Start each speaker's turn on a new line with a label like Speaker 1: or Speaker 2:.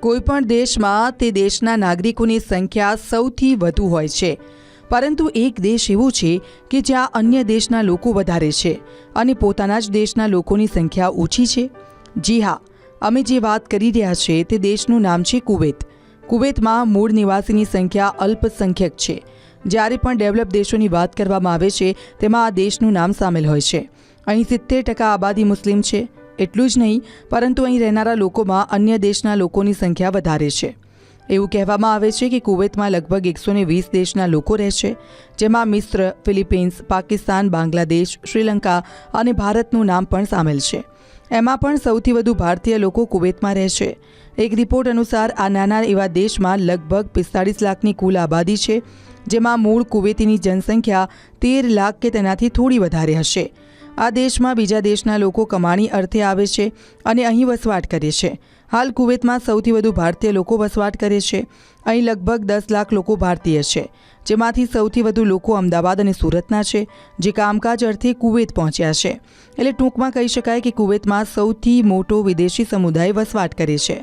Speaker 1: કોઈપણ દેશમાં તે દેશના નાગરિકોની સંખ્યા સૌથી વધુ હોય છે. પરંતુ એક દેશ એવો છે કે જ્યાં અન્ય દેશના લોકો વધારે છે અને પોતાના જ દેશના લોકોની સંખ્યા ઓછી છે. જી હા, અમે જે વાત કરી રહ્યા છે તે દેશનું નામ છે કુવેત. કુવેતમાં મૂળ નિવાસીની સંખ્યા અલ્પસંખ્યક છે. જ્યારે પણ ડેવલપ દેશોની વાત કરવામાં આવે છે, તેમાં આ દેશનું નામ સામેલ હોય છે. અહીં સિત્તેર ટકા આબાદી મુસ્લિમ છે. એટલું જ નહીં, પરંતુ અહીં રહેનારા લોકોમાં અન્ય દેશના લોકોની સંખ્યા વધારે છે. એવું કહેવામાં આવે છે કે કુવૈતમાં લગભગ એકસો ને વીસ દેશના લોકો રહે છે, જેમાં મિસ્ર, ફિલિપિન્સ, પાકિસ્તાન, બાંગ્લાદેશ, શ્રીલંકા અને ભારતનું નામ પણ સામેલ છે. એમાં પણ સૌથી વધુ ભારતીય લોકો કુવૈતમાં રહે છે. એક રિપોર્ટ અનુસાર, આ નાના એવા દેશમાં લગભગ પિસ્તાળીસ લાખની કુલ આબાદી છે, જેમાં મૂળ કુવેતીની જનસંખ્યા તેર લાખ કે તેનાથી થોડી વધારે હશે. આ દેશમાં બીજા દેશના લોકો કમાણી અર્થે આવે છે અને અહીં વસવાટ કરે છે. હાલ કુવેતમાં સૌથી વધુ ભારતીય લોકો વસવાટ કરે છે. અહીં લગભગ દસ લાખ લોકો ભારતીય છે, જેમાંથી સૌથી વધુ લોકો અમદાવાદ અને સુરતના છે, જે કામકાજ અર્થે કુવેત પહોંચ્યા છે. એટલે ટૂંકમાં કહી શકાય કે કુવેતમાં સૌથી મોટો વિદેશી સમુદાય વસવાટ કરે છે.